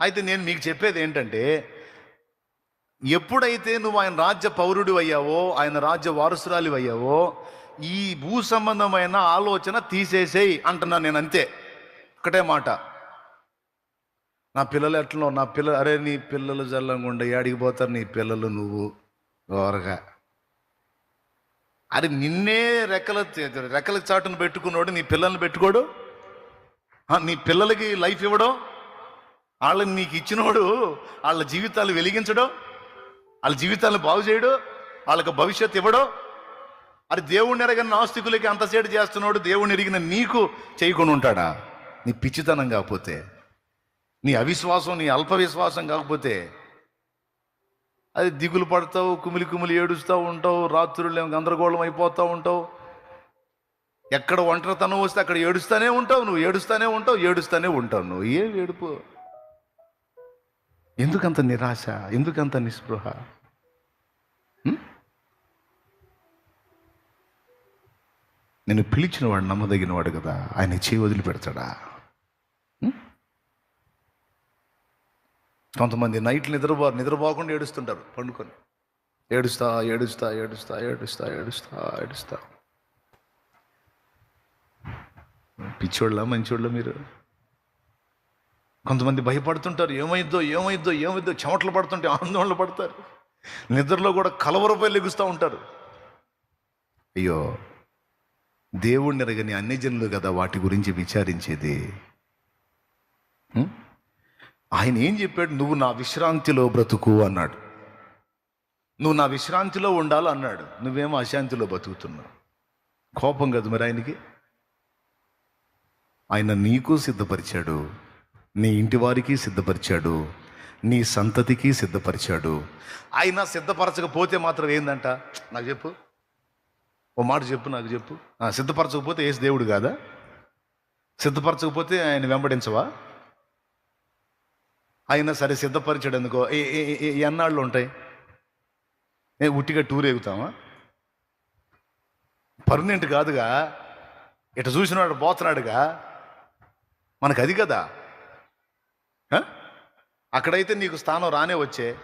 అయితే నేను మీకు చెప్పేది ఏంటంటే ఎప్పుడైతే నువ్వు ఆయన రాజ్య పౌరుడు అయ్యావో ఆయన రాజ్య వారసురాలి అయ్యావో ఈ భూ సంబంధమైన ఆలోచన తీసేసేయి అంటున్నా నేను అంతే. ఒకటే మాట. నా పిల్లలు ఎట్లా నా పిల్లలు అరే నీ పిల్లలు జల్లంగుండ ఏడికి పోతారు నీ పిల్లలు నువ్వు? ఘోరగా. అరే నిన్నే రెక్కల రెక్కల చాటును పెట్టుకున్నాడు నీ పిల్లల్ని పెట్టుకోడు? నీ పిల్లలకి లైఫ్ ఇవ్వడం? వాళ్ళని నీకు ఇచ్చినోడు వాళ్ళ జీవితాలు వెలిగించడం వాళ్ళ జీవితాలను బాగు చేయడం వాళ్ళకు భవిష్యత్తు ఇవ్వడం. అది దేవుణ్ణి ఎరగని నాస్తికులకి అంతసేటు చేస్తున్నాడు దేవుణ్ణి ఎరిగిన నీకు చేయకుండా ఉంటాడా? నీ పిచ్చితనం కాకపోతే నీ అవిశ్వాసం నీ అల్ప విశ్వాసం కాకపోతే అది దిగులు పడతావు కుమిలి కుమిలి ఏడుస్తూ ఉంటావు రాత్రులు ఏమో గందరగోళం అయిపోతూ ఉంటావు. ఎక్కడ ఒంటరితనం వస్తే అక్కడ ఏడుస్తూనే ఉంటావు నువ్వు ఏడుస్తూనే ఉంటావు ఏడుస్తూనే ఉంటావు నువ్వు. ఏం ఏడుపు? ఎందుకంత నిరాశ? ఎందుకంత నిస్పృహ? నేను పిలిచిన వాడు నమ్మదగిన వాడు కదా ఆయన చేయి వదిలిపెడతాడా? కొంతమంది నైట్ నిద్రపో నిద్రపోకుండా ఏడుస్తుంటారు పండుకొని. ఏడుస్తా ఏడుస్తా ఏడుస్తా ఏడుస్తా ఏడుస్తా ఏడుస్తా. పిచ్చోళ్ళ మంచోళ్ళ మీరు? కొంతమంది భయపడుతుంటారు. ఏమైద్దో ఏమైద్దో ఏమైద్దో చెమటలు పడుతుంటే ఆందోళన పడతారు. నిద్రలో కూడా కలవరపై లెగుస్తూ ఉంటారు. అయ్యో దేవుణ్ణి ఎరగని అన్ని జనులు కదా వాటి గురించి విచారించేది? ఆయన ఏం చెప్పాడు? నువ్వు నా విశ్రాంతిలో బ్రతుకు అన్నాడు. నువ్వు నా విశ్రాంతిలో ఉండాలి అన్నాడు. నువ్వేమో అశాంతిలో బతుకుతున్నావు. కోపం కదా మరి ఆయనకి? ఆయన నీకు సిద్ధపరిచాడు. నీ ఇంటి వారికి సిద్ధపరిచాడు. నీ సంతతికి సిద్ధపరిచాడు. ఆయన సిద్ధపరచకపోతే మాత్రం ఏందంట? నాకు చెప్పు. ఓ మాట చెప్పు నాకు చెప్పు. సిద్ధపరచకపోతే ఏసు దేవుడు కాదా? సిద్ధపరచకపోతే ఆయన వెంబడించవా? అయినా సరే సిద్ధపరిచాడు ఎందుకో ఏ- ఏ- ఎన్నాళ్ళు ఉంటాయి? ఏ ఉట్టిగా టూర్ ఎగుతామా పర్మనెంట్ కాదుగా. ఇట చూసినాడు పోతున్నాడుగా. మనకు అది కదా. అక్కడైతే నీకు స్థానం రానే వచ్చే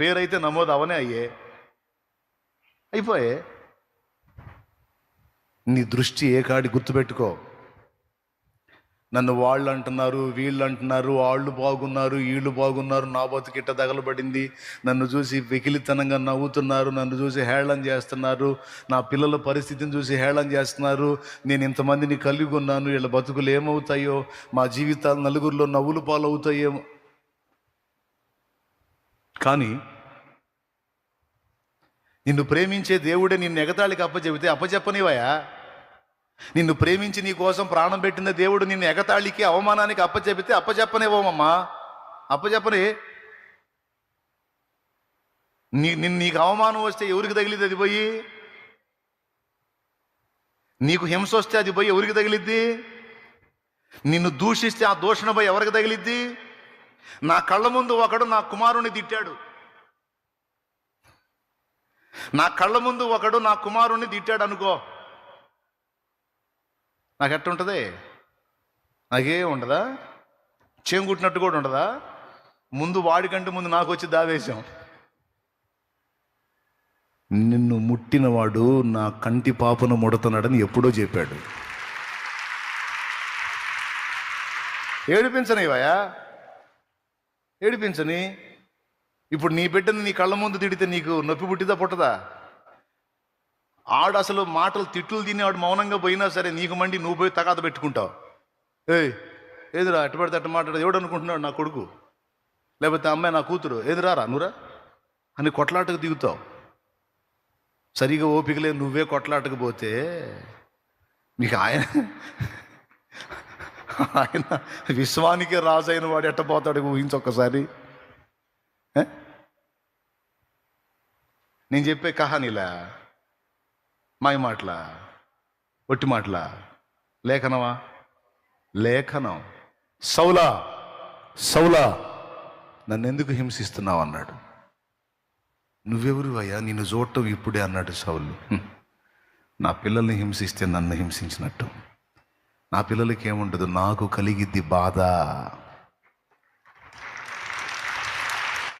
పేరైతే నమోదు అవనే అయ్యే. అయిపోయే. నీ దృష్టి ఏ కాడి గుర్తుపెట్టుకో. నన్ను వాళ్ళు అంటున్నారు వీళ్ళు అంటున్నారు వాళ్ళు బాగున్నారు వీళ్ళు బాగున్నారు నా బతుకిట్ట తగలబడింది. నన్ను చూసి వెకిలితనంగా నవ్వుతున్నారు నన్ను చూసి హేళన చేస్తున్నారు. నా పిల్లల పరిస్థితిని చూసి హేళన చేస్తున్నారు. నేను ఇంతమందిని కలిగి ఉన్నాను వీళ్ళ బతుకులు ఏమవుతాయో మా జీవితాలు నలుగురిలో నవ్వులు పాలవుతాయేమో కానీ నిన్ను ప్రేమించే దేవుడే నిన్ను ఎగతాళికి అప్పచెబితే అప్పచెప్పనివయా నిన్ను ప్రేమించి నీ కోసం ప్రాణం పెట్టిన దేవుడు నిన్ను ఎగతాళికి అవమానానికి అప్పచెపితే అప్పచెప్పనివ్వమమ్మా. అప్పచెప్పని నీ నిన్ను నీకు అవమానం వస్తే ఎవరికి తగిలిద్ది అది పోయి? నీకు హింస వస్తే అది పోయి ఎవరికి తగిలిద్ది? నిన్ను దూషిస్తే ఆ దూషణ పోయి ఎవరికి తగిలిద్ది? నా కళ్ళ ముందు ఒకడు నా కుమారుని తిట్టాడు. నా కళ్ళ ముందు ఒకడు నా కుమారుణ్ణి తిట్టాడు అనుకో నాకు ఎట్ట ఉంటుంది? నాకే ఉండదా చేంగుట్టినట్టు కూడా ఉండదా ముందు వాడికంటే ముందు నాకు వచ్చి దావేశం. నిన్ను ముట్టినవాడు నా కంటి పాపను ముడుతున్నాడని ఎప్పుడో చెప్పాడు. ఏడిపించనివయా ఏడిపించని? ఇప్పుడు నీ బిడ్డని నీ కళ్ళ ముందు తిడితే నీకు నొప్పి పుట్టిదా పుట్టదా? ఆడు అసలు మాటలు తిట్లు తిని ఆడు మౌనంగా పోయినా సరే నీకు మండి నువ్వు పోయి తగాద పెట్టుకుంటావు. ఏయ్ ఏదిరా అటు పడితే అట్టు మాట్లాడదు? ఎవడు అనుకుంటున్నాడు నా కొడుకు? లేకపోతే అమ్మాయి నా కూతురు? ఎదురారా నువ్వురా? అని కొట్లాటకు దిగుతావు. సరిగా ఓపికలే నువ్వే కొట్లాటకు పోతే మీకు ఆయన ఆయన విశ్వానికే రాజైన వాడు ఎట్టపోతాడు ఊహించొక్కసారి? నేను చెప్పే కహానీలా? మాయ మాటలా ఒట్టి మాటలా లేఖనమా? లేఖనం. సౌలా! సౌలా! నన్ను ఎందుకు హింసిస్తున్నావు అన్నాడు. నువ్వెవరు అయ్యా? నిన్ను చూడటం ఇప్పుడే అన్నాడు సౌలు. నా పిల్లల్ని హింసిస్తే నన్ను హింసించినట్టు. నా పిల్లలకి ఏముండదు నాకు కలిగిద్ది బాధ.